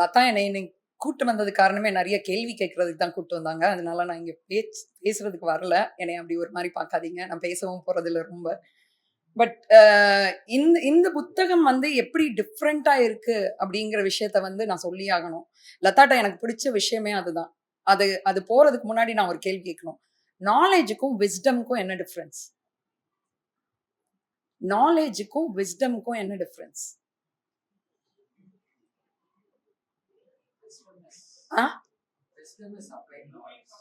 லதா என்னை இன்னைக்கு கூட்டு வந்தது காரணமே நிறைய கேள்வி கேட்கறதுக்கு தான் கூட்டு வந்தாங்க. அதனால நான் இங்கே பேச் பேசுறதுக்கு வரல. என்னை அப்படி ஒரு மாதிரி பார்க்காதீங்க. நான் பேசவும் போறதில்ல ரொம்ப. பட் இந்த இந்த புத்தகம் வந்து எப்படி டிஃப்ரெண்ட்டாக இருக்கு அப்படிங்கிற விஷயத்த வந்து நான் சொல்லி ஆகணும். லதாட்டா எனக்கு பிடிச்ச விஷயமே அதுதான். அது அது போறதுக்கு முன்னாடி நான் ஒரு கேள்வி கேட்கணும். நாலேஜுக்கும் விஸ்டம்க்கும் என்ன டிஃப்ரென்ஸ் நாலேஜுக்கும் விஸ்டம்க்கும் என்ன டிஃப்ரென்ஸ்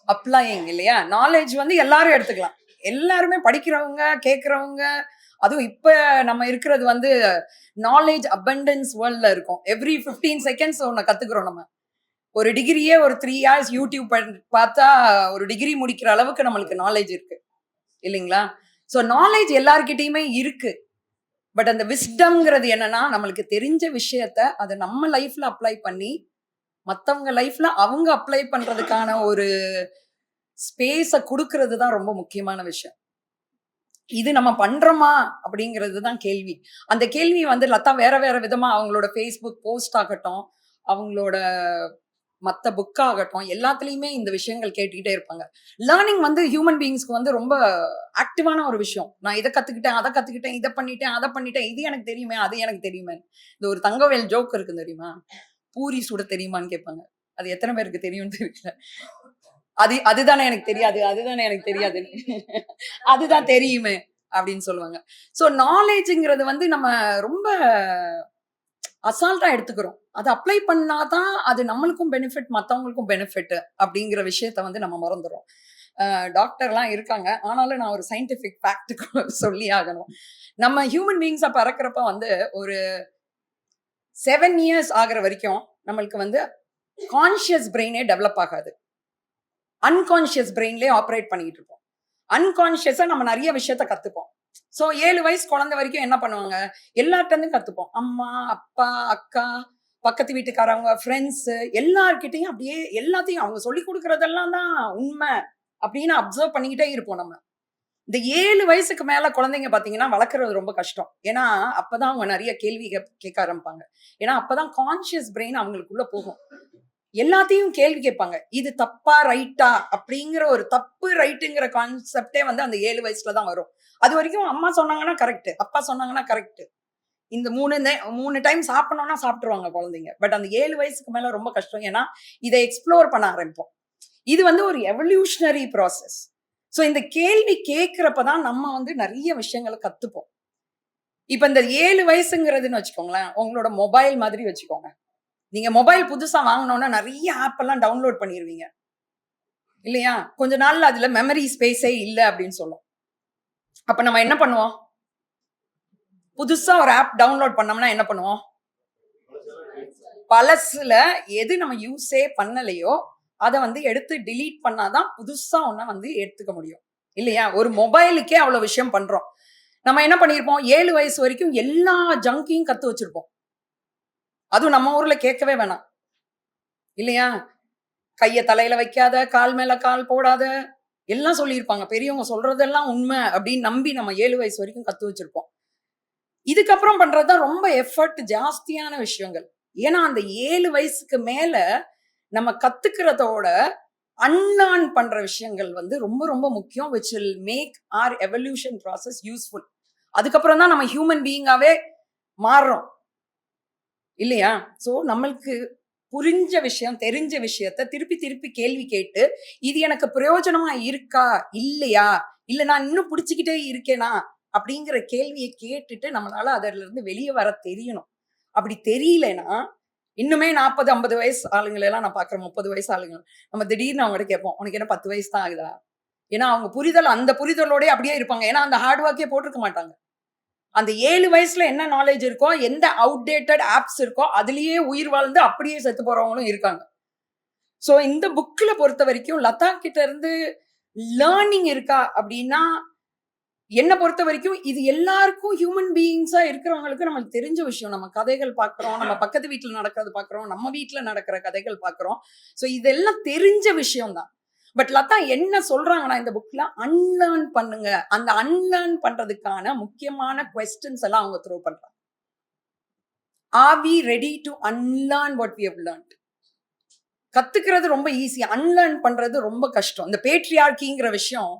அப்ளையிங் இல்லையா? நாலேஜ் வந்து எல்லாரும் எடுத்துக்கலாம். எல்லாருமே படிக்கிறவங்க கேட்குறவங்க அதுவும் இப்போ நம்ம இருக்கிறது வந்து நாலேஜ் அபண்டன்ஸ் வேர்ல்டில் இருக்கும். எவ்ரி 15 செகண்ட்ஸ் ஒன்று கற்றுக்குறோம் நம்ம. ஒரு டிகிரியே ஒரு த்ரீ இயர்ஸ் யூடியூப் பண்- பார்த்தா ஒரு டிகிரி முடிக்கிற அளவுக்கு நம்மளுக்கு நாலேஜ் இருக்கு. இல்லைங்களா? ஸோ நாலேஜ் எல்லார்கிட்டயுமே இருக்கு. பட் அந்த விஸ்டம்ங்கிறது என்னன்னா நம்மளுக்கு தெரிஞ்ச விஷயத்த அதை நம்ம லைஃப்ல அப்ளை பண்ணி மற்றவங்க லைஃப்ல அவங்க அப்ளை பண்றதுக்கான ஒரு ஸ்பேஸை கொடுக்கறது தான் ரொம்ப முக்கியமான விஷயம். இது நம்ம பண்றோமா அப்படிங்கிறது தான் கேள்வி. அந்த கேள்வி வந்து லதா வேற வேற விதமா அவங்களோட ஃபேஸ்புக் போஸ்ட் ஆகட்டும் அவங்களோட மற்ற புக் ஆகட்டும் எல்லாத்துலேயுமே இந்த விஷயங்கள் கேட்டுக்கிட்டே இருப்பாங்க. லேர்னிங் வந்து ஹியூமன் பீயிங்ஸ்க்கு வந்து ரொம்ப ஆக்டிவான ஒரு விஷயம். நான் இதை கத்துக்கிட்டேன் அதை கத்துக்கிட்டேன் இதை பண்ணிட்டேன் அதை பண்ணிட்டேன் இது எனக்கு தெரியுமே அது எனக்கு தெரியுமே இந்த ஒரு தங்கவேல் ஜோக் இருக்கு தெரியுமா? பூரி சுட தெரியுமான்னு கேட்பாங்க. அது எத்தனை பேருக்கு தெரியும்னு தெரியல. அது அதுதானே எனக்கு தெரியாது அதுதானே எனக்கு தெரியாது. அதுதான் தெரியுமே அப்படின்னு சொல்லுவாங்க. ஸோ நாலேஜுங்கிறது வந்து நம்ம ரொம்ப அசால்ட்டா எடுத்துக்கிறோம். அதை அப்ளை பண்ணாதான் அது நம்மளுக்கும் பெனிஃபிட் மற்றவங்களுக்கும் பெனிஃபிட் அப்படிங்கிற விஷயத்த வந்து நம்ம மறந்துடும் டாக்டர்லாம் இருக்காங்க. ஆனாலும் நான் ஒரு சயின்டிஃபிக் ஃபேக்ட் சொல்லி ஆகணும். நம்ம ஹியூமன் பீயிங்ஸை பறக்கிறப்ப வந்து ஒரு செவன் இயர்ஸ் ஆகிற வரைக்கும் நம்மளுக்கு வந்து கான்ஷியஸ் பிரெயினே டெவலப் ஆகாது. அன்கான்ஷியஸ் பிரெயின்லேயே ஆப்ரேட் பண்ணிக்கிட்டு இருப்போம். அன்கான்ஷியஸாக நம்ம நிறைய விஷயத்த கற்றுப்போம் ஸோ ஏழு வயசு குழந்தை வரைக்கும் என்ன பண்ணுவாங்க? எல்லார்ட்டேருந்தும் கற்றுப்போம் அம்மா அப்பா அக்கா பக்கத்து வீட்டுக்காரவங்க ஃப்ரெண்ட்ஸு எல்லார்கிட்டையும் அப்படியே எல்லாத்தையும் அவங்க சொல்லி கொடுக்குறதெல்லாம் தான் உண்மை அப்படின்னு அப்சர்வ் பண்ணிக்கிட்டே இருப்போம் நம்ம. இந்த ஏழு வயசுக்கு மேல குழந்தைங்க பாத்தீங்கன்னா வளர்க்குறது ரொம்ப கஷ்டம். ஏன்னா அப்பதான் அவங்க நிறைய கேள்வி கேட்க ஆரம்பிப்பாங்க. ஏன்னா அப்பதான் கான்ஷியஸ் பிரெயின் அவங்களுக்குள்ள போகும். எல்லாத்தையும் கேள்வி கேட்பாங்க. இது தப்பா ரைட்டா அப்படிங்கிற ஒரு தப்பு ரைட்டுங்கிற கான்செப்டே வந்து அந்த ஏழு வயசுல தான் வரும். அது வரைக்கும் அம்மா சொன்னாங்கன்னா கரெக்ட் அப்பா சொன்னாங்கன்னா கரெக்ட் இந்த மூணு மூணு டைம் சாப்பிடணும்னா சாப்பிட்டுருவாங்க குழந்தைங்க. பட் அந்த ஏழு வயசுக்கு மேல ரொம்ப கஷ்டம். ஏன்னா இதை எக்ஸ்ப்ளோர் பண்ண ஆரம்பிப்போம். இது வந்து ஒரு எவல்யூஷனரி ப்ராசஸ் ஸோ இந்த கேள்வி கேட்குறப்ப தான் நம்ம வந்து நிறைய விஷயங்களை கற்றுப்போம் இப்போ இந்த ஏழு வயசுங்கிறதுன்னு வச்சுக்கோங்களேன் உங்களோட மொபைல் மாதிரி வச்சுக்கோங்க. நீங்கள் மொபைல் புதுசாக வாங்கினோன்னா நிறைய ஆப்பெல்லாம் டவுன்லோட் பண்ணிடுவீங்க இல்லையா? கொஞ்ச நாள்ல அதுல மெமரி ஸ்பேஸே இல்லை அப்படின்னு சொல்லும். அப்ப நம்ம என்ன பண்ணுவோம்? புதுசா ஒரு ஆப் டவுன்லோட் பண்ணோம்னா என்ன பண்ணுவோம்? பழசுல எது நம்ம யூஸே பண்ணலையோ அதை வந்து எடுத்து டிலீட் பண்ணாதான் புதுசா ஒன்ன வந்து எடுத்துக்க முடியும். இல்லையா? ஒரு மொபைலுக்கே அவ்வளவு விஷயம் பண்றோம். நம்ம என்ன பண்ணியிருப்போம் ஏழு வயசு வரைக்கும் எல்லா ஜங்கையும் கத்து வச்சிருப்போம். அதுவும் நம்ம ஊர்ல கேட்கவே வேணாம். இல்லையா? கைய தலையில வைக்காத கால் மேல கால் போடாத எல்லாம் சொல்லியிருப்பாங்க. பெரியவங்க சொல்றதெல்லாம் உண்மை அப்படின்னு நம்பி நம்ம ஏழு வயசு வரைக்கும் கத்து வச்சிருப்போம். இதுக்கப்புறம் பண்றதுதான் ரொம்ப எஃபர்ட் ஜாஸ்தியான விஷயங்கள். ஏன்னா அந்த ஏழு வயசுக்கு மேல நம்ம கத்துக்கிறதோட அன்லேர்ன் பண்ற விஷயங்கள் வந்து ரொம்ப ரொம்ப முக்கியம் which will make our evolution process useful அதுக்கப்புறம் தான் நம்ம ஹியூமன் பீயிங்காவே மாறுறோம். இல்லையா? ஸோ நம்மளுக்கு புரிஞ்ச விஷயம் தெரிஞ்ச விஷயத்த திருப்பி திருப்பி கேள்வி கேட்டு இது எனக்கு பிரயோஜனமா இருக்கா? இல்லையா? இல்ல நான் இன்னும் பிடிச்சிக்கிட்டே இருக்கேனா? அப்படிங்கிற கேள்வியை கேட்டுட்டு நம்மளால அதுல இருந்து வெளியே வர தெரியணும். அப்படி தெரியலனா இன்னுமே நாற்பது ஐம்பது வயசு ஆளுங்களை எல்லாம் நான் பார்க்குறேன். முப்பது வயசு ஆளுங்க நம்ம திடீர்னு அவங்ககிட்ட கேட்போம் உனக்கு என்ன பத்து வயசு தான் ஆகுதா? ஏன்னா அவங்க புரிதல் அந்த புரிதலோடய அப்படியே இருப்பாங்க. ஏன்னா அந்த ஹார்ட் ஒர்க்கே போட்டிருக்க மாட்டாங்க. அந்த ஏழு வயசுல என்ன நாலேஜ் இருக்கோ எந்த அவுடேட்டட் ஆப்ஸ் இருக்கோ அதுலயே உயிர் வாழ்ந்து அப்படியே செத்து போறவங்களும் இருக்காங்க. ஸோ இந்த புக்கில் பொறுத்த வரைக்கும் லதா கிட்ட இருந்து லேர்னிங் இருக்கா அப்படின்னா என்னை பொறுத்த வரைக்கும் இது எல்லாருக்கும் ஹியூமன் பீயிங்ஸா இருக்கிறவங்களுக்கு நம்மளுக்கு தெரிஞ்ச விஷயம். நம்ம கதைகள் பார்க்குறோம் நம்ம பக்கத்து வீட்டுல நடக்கிறது பார்க்குறோம் நம்ம வீட்டுல நடக்கிற கதைகள் பார்க்குறோம். ஸோ இதெல்லாம் தெரிஞ்ச விஷயம் தான் பட் லதா என்ன சொல்றாங்கன்னா இந்த புக்ல அன்லேர்ன் பண்ணுங்க. அந்த அன்லேர்ன் பண்றதுக்கான முக்கியமான கொஸ்டின்ஸ் எல்லாம் அவங்க த்ரோ பண்றாங்க. Are we ready to unlearn what we have learned கத்துக்கிறது ரொம்ப ஈஸி அன்லேர்ன் பண்றது ரொம்ப கஷ்டம். இந்த பேட்ரியார்கிங்கிற விஷயம்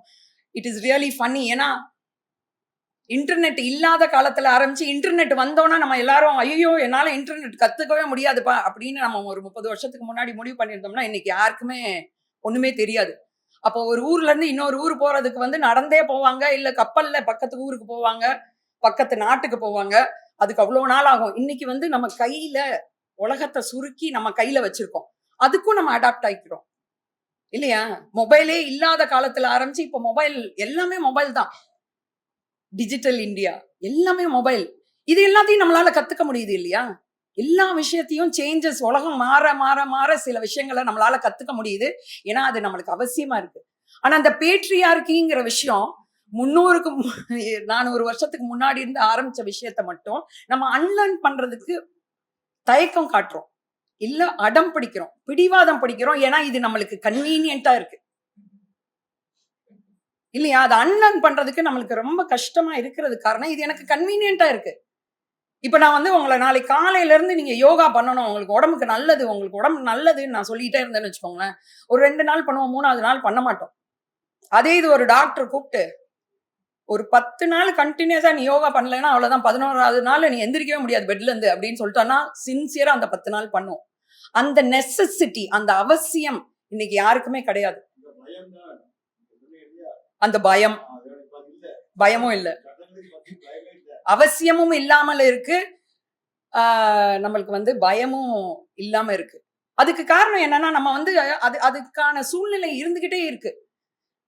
இட் இஸ் ரியலி ஃபன்னி ஏன்னா இன்டர்நெட் இல்லாத காலத்துல ஆரம்பிச்சு இன்டர்நெட் வந்தோன்னா நம்ம எல்லாரும் ஐயோ என்னால இன்டர்நெட் கற்றுக்கவே முடியாதுப்பா அப்படின்னு நம்ம ஒரு முப்பது வருஷத்துக்கு முன்னாடி முடிவு பண்ணியிருந்தோம்னா இன்னைக்கு யாருக்குமே ஒண்ணுமே தெரியாது. அப்போ ஒரு ஊர்ல இருந்து இன்னொரு ஊர் போறதுக்கு வந்து நடந்தே போவாங்க இல்லை கப்பல்ல பக்கத்து ஊருக்கு போவாங்க பக்கத்து நாட்டுக்கு போவாங்க அதுக்கு அவ்வளோ நாள் ஆகும். இன்னைக்கு வந்து நம்ம கையில உலகத்தை சுருக்கி நம்ம கையில வச்சிருக்கோம். அதுக்கும் நம்ம அடாப்ட் ஆகிக்கிறோம் இல்லையா? மொபைலே இல்லாத காலத்துல ஆரம்பிச்சு இப்போ மொபைல் எல்லாமே மொபைல் தான். டிஜிட்டல் இந்தியா எல்லாமே மொபைல் இது எல்லாத்தையும் நம்மளால கத்துக்க முடியுது இல்லையா? எல்லா விஷயத்தையும் சேஞ்சஸ் உலகம் மாற மாற மாற சில விஷயங்களை நம்மளால கத்துக்க முடியுது. ஏன்னா அது நம்மளுக்கு அவசியமா இருக்கு. ஆனா அந்த பேட்ரியார்கிங்கிற விஷயம் முன்னூறுக்கு மு- நானூறு வருஷத்துக்கு முன்னாடி இருந்து ஆரம்பிச்ச விஷயத்த மட்டும் நம்ம அன்லேர்ன் பண்றதுக்கு தயக்கம் காட்டுறோம். இல்ல அடம் பிடிக்கிறோம். பிடிவாதம் பிடிக்கிறோம். ஏன்னா இது நம்மளுக்கு கன்வீனியன்ட்டா இருக்கு. இல்லையா? அதை அன்லேர்ன் பண்றதுக்கு நம்மளுக்கு ரொம்ப கஷ்டமா இருக்கிறது காரணம். இது எனக்கு கன்வீனியன்ட்டா இருக்கு. இப்போ நான் வந்து உங்களை நாளைக்கு காலையில இருந்து நீங்க யோகா பண்ணணும். உங்களுக்கு உடம்புக்கு நல்லது. உங்களுக்கு உடம்பு நல்லதுன்னு நான் சொல்லிட்டே இருந்தேன்னு வச்சுக்கோங்களேன். ஒரு ரெண்டு நாள் பண்ணுவோம் மூணாவது நாள் பண்ண மாட்டோம். அதே இது ஒரு டாக்டர் கூப்பிட்டு ஒரு பத்து நாள் கண்டினியூஸா நீ யோகா பண்ணலைன்னா அவ்வளவுதான். பதினோராவது நாள் நீ எந்திரிக்கவே முடியாது பெட்ல இருந்து அப்படின்னு சொல்லிட்டோன்னா சின்சியரா அந்த பத்து நாள் பண்ணுவோம். அந்த நெசசிட்டி அந்த அவசியம் இன்னைக்கு யாருக்குமே கிடையாது இந்த பயம்தான் எதுவுமே இல்லையா? அந்த பயம். பயமும் இல்லை. அவசியமும் இல்லாமல் இருக்கு. நம்மளுக்கு வந்து பயமும் இல்லாம இருக்கு. அதுக்கு காரணம் என்னன்னா நம்ம வந்து அது அதுக்கான சூழ்நிலை இருந்துகிட்டே இருக்கு.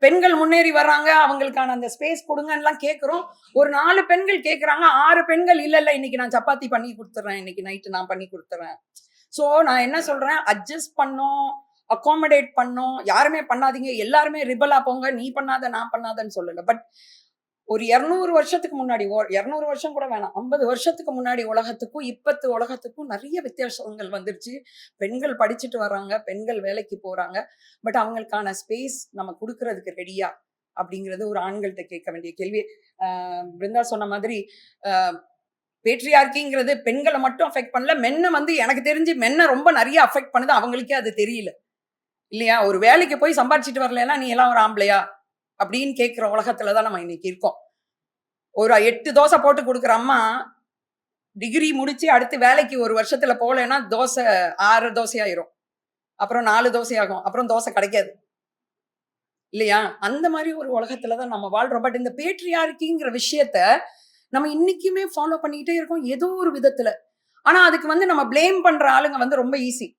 பெண்கள் முன்னேறி வர்றாங்க அவங்களுக்கான அந்த ஸ்பேஸ் கொடுங்கலாம் கேட்குறோம் ஒரு நாலு பெண்கள் கேட்குறாங்க ஆறு பெண்கள் இல்லை இல்லை இன்னைக்கு நான் சப்பாத்தி பண்ணி கொடுத்துட்றேன் இன்னைக்கு நைட்டு நான் பண்ணி கொடுத்துறேன். ஸோ நான் என்ன சொல்றேன்? அட்ஜஸ்ட் பண்ணோம். அகாமடேட் பண்ணோம். யாருமே பண்ணாதீங்க. எல்லாருமே ரிபலா போங்க. நீ பண்ணாத நான் பண்ணாதன்னு சொல்லல. பட் ஒரு இரநூறு வருஷத்துக்கு முன்னாடி இரநூறு வருஷம் கூட வேணாம். ஐம்பது வருஷத்துக்கு முன்னாடி உலகத்துக்கும் இப்பத்து உலகத்துக்கும் நிறைய வித்தியாசங்கள் வந்துருச்சு. பெண்கள் படிச்சுட்டு வர்றாங்க பெண்கள் வேலைக்கு போறாங்க. பட் அவங்களுக்கான ஸ்பேஸ் நம்ம கொடுக்கறதுக்கு ரெடியா அப்படிங்கிறது ஒரு ஆண்கள்கிட்ட கேட்க வேண்டிய கேள்வி. பிருந்தா சொன்ன மாதிரி பேட்ரியார்கிங்கிறது பெண்களை மட்டும் அஃபெக்ட் பண்ணல. மென்னை வந்து எனக்கு தெரிஞ்சு மென்னை ரொம்ப நிறைய அஃபெக்ட் பண்ணுது அவங்களுக்கே அது தெரியல. இல்லையா? ஒரு வேலைக்கு போய் சம்பாதிச்சிட்டு வரலன்னா நீ எல்லாம் ஒரு ஆம்பளையா? அப்படின்னு கேட்குற உலகத்துல தான் நம்ம இன்னைக்கு இருக்கோம். ஒரு எட்டு தோசை போட்டு கொடுக்குற அம்மா டிகிரி முடிச்சு அடுத்து வேலைக்கு ஒரு வருஷத்துல போகலைன்னா தோசை ஆறு தோசையாயிரும் அப்புறம் நாலு தோசை ஆகும். அப்புறம் தோசை கிடைக்காது. இல்லையா? அந்த மாதிரி ஒரு உலகத்துல தான் நம்ம வாழ்றோம். பட் இந்த பேட்ரியார்கிங்கிற விஷயத்த நம்ம இன்னைக்குமே ஃபாலோ பண்ணிக்கிட்டே இருக்கோம். ஏதோ ஒரு விதத்துல. ஆனா அதுக்கு வந்து நம்ம ப்ளேம் பண்ற ஆளுங்க வந்து ரொம்ப ஈஸி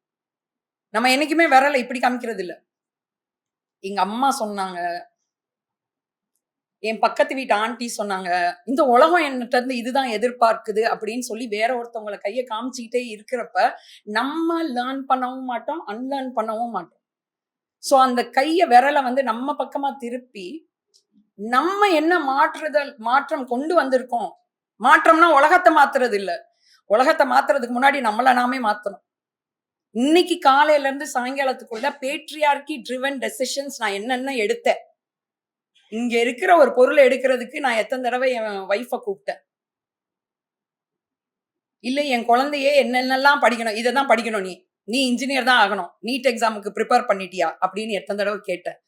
நம்ம என்னைக்குமே விரல இப்படி காமிக்கிறது இல்லை. எங்க அம்மா சொன்னாங்க என் பக்கத்து வீட்டு ஆண்டி சொன்னாங்க இந்த உலகம் என்கிட்ட இருந்து இதுதான் எதிர்பார்க்குது அப்படின்னு சொல்லி வேற ஒருத்தவங்கள கையை காமிச்சுக்கிட்டே இருக்கிறப்ப நம்ம லேர்ன் பண்ணவும் மாட்டோம் அன்லேர்ன் பண்ணவும் மாட்டோம். ஸோ அந்த கையை விரலை வந்து நம்ம பக்கமா திருப்பி நம்ம என்ன மாற்றுதல் மாற்றம் கொண்டு வந்திருக்கோம் மாற்றம்னா உலகத்தை மாத்துறது இல்லை. உலகத்தை மாத்துறதுக்கு முன்னாடி நம்மள நாமே மாத்தணும். இன்னைக்கு காலையில இருந்து சாயங்காலத்துக்குள்ள பேட்ரியார்கி ட்ரிவன் டெசிஷன்ஸ் நான் என்னென்ன எடுத்தேன்? இங்க இருக்கிற ஒரு பொருளை எடுக்கிறதுக்கு நான் எத்தனை தடவை என் ஒய்ஃபை கூப்பிட்டேன்? இல்லை என் குழந்தையே என்னென்னலாம் படிக்கணும்? இதை தான் படிக்கணும் நீ. நீ இன்ஜினியர் தான் ஆகணும். நீட் எக்ஸாமுக்கு ப்ரிப்பேர் பண்ணிட்டியா? அப்படின்னு எத்தனை தடவை கேட்டேன்.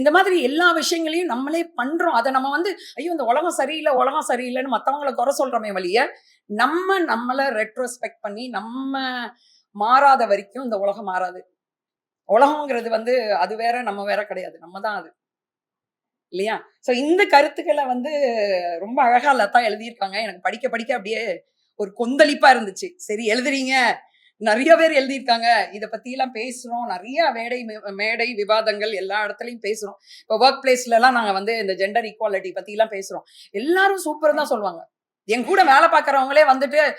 இந்த மாதிரி எல்லா விஷயங்களையும் நம்மளே பண்றோம். அதை நம்ம வந்து ஐயோ இந்த உலகம் சரியில்லை உலகம் சரியில்லைன்னு மற்றவங்களை குறை சொல்றோமே வழிய நம்ம நம்மளை ரெட்ரோஸ்பெக்ட் பண்ணி நம்ம மாறாத வரைக்கும் இந்த உலகம் மாறாது. உலகங்கிறது வந்து அது வேற நம்ம வேற கிடையாது. நம்ம தான் அது. இல்லையா? ஸோ இந்த கருத்துக்களை வந்து ரொம்ப அழகா லதா எழுதியிருக்காங்க. எனக்கு படிக்க படிக்க அப்படியே ஒரு கொந்தளிப்பா இருந்துச்சு. சரி எழுதுறீங்க. நிறைய பேர் எழுதியிருக்காங்க. இதை பற்றிலாம் பேசுகிறோம் பேசுறோம். நிறைய மேடை மே- மேடை விவாதங்கள் எல்லா இடத்துலையும் பேசுறோம். இப்போ ஒர்க் பிளேஸ்ல எல்லாம் வந்து இந்த ஜெண்டர் ஈக்குவாலிட்டி பற்றிலாம் பேசுகிறோம் பேசுறோம். எல்லாரும் சூப்பர் தான் சொல்லுவாங்க. என் கூட வேலை பார்க்குறவங்களே வந்துட்டு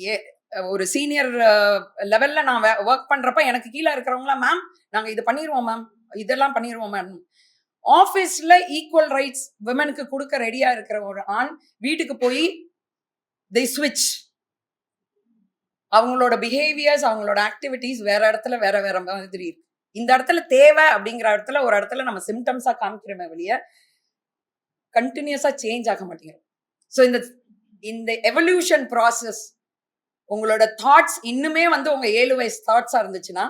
ஏ- ஒரு சீனியர் லெவல்ல நான் ஒர்க் பண்றப்ப எனக்கு கீழே இருக்கிறவங்களா மேம் நாங்க இது பண்ணிடுவோம் மேம் இதெல்லாம் பண்ணிடுவோம் மேம் ஆஃபீஸ்ல ஈக்குவல் ரைட்ஸ் விமனுக்கு கொடுக்க ரெடியா இருக்கிற ஒரு ஆண் வீட்டுக்கு போய் தி switch. அவங்களோட பிஹேவியர்ஸ் அவங்களோட ஆக்டிவிட்டீஸ் வேற இடத்துல வேற வேற மாதிரி இருக்கு. இந்த இடத்துல தேவை அப்படிங்கிற இடத்துல ஒரு இடத்துல நம்ம சிம்டம்ஸா காமிக்கிறோமே வெளிய கண்டினியூஸா சேஞ்ச் ஆக மாட்டேங்கிறோம் ஸோ இந்த இந்த எவல்யூஷன் ப்ராசஸ் உங்களோட தாட்ஸ் இன்னுமே வந்து உங்க ஏழு வயசு தாட்ஸா இருந்துச்சுன்னா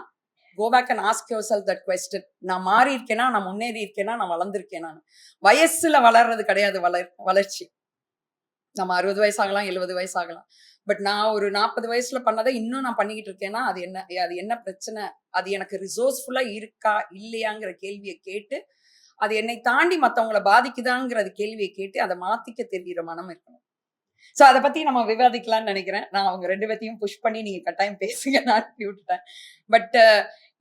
go back and ask yourself that question நான் மாறி இருக்கேனா? நான் முன்னேறி இருக்கேனா? நான் வளர்ந்துருக்கேனா வயசுல வளர்றது கிடையாது வளர் வளர்ச்சி. நம்ம அறுபது வயசு ஆகலாம் எழுபது வயசு ஆகலாம். பட் நான் ஒரு நாற்பது வயசுல பண்ணதை இன்னும் நான் பண்ணிக்கிட்டு இருக்கேன்னா அது என்ன அது என்ன பிரச்சனை? அது எனக்கு ரிசோர்ஸ்ஃபுல்லா இருக்கா? இல்லையாங்கிற கேள்வியை கேட்டு அது என்னை தாண்டி மற்றவங்களை பாதிக்குதாங்கிற கேள்வியை கேட்டு அதை மாத்திக்க தெரிகிற மனம் இருக்கணும். சோ அதை பத்தி நம்ம விவாதிக்கலாம்னு நினைக்கிறேன். நான் அவங்க ரெண்டு பேத்தையும் புஷ் பண்ணி நீங்க கட்டாயம் பேசுங்க. நான் அனுப்பி விட்டுட்டேன். பட்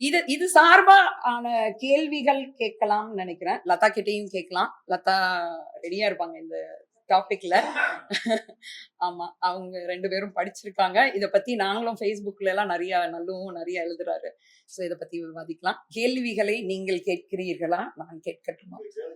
இது இது சார்பா ஆன கேள்விகள் கேட்கலாம்னு நினைக்கிறேன். லதா கிட்டேயும் கேட்கலாம். லதா ரெடியா இருப்பாங்க இந்த டாபிக்ல ஆமா அவங்க ரெண்டு பேரும் படிச்சிருக்காங்க. இத பத்தி நாங்களும் ஃபேஸ்புக்ல எல்லாம் நிறைய நல்லவும் நிறைய எழுதுறாரு. சோ இத பத்தி விவாதிக்கலாம். கேள்விகளை நீங்கள் கேட்கிறீர்களா? நான் கேட்கட்டுமா?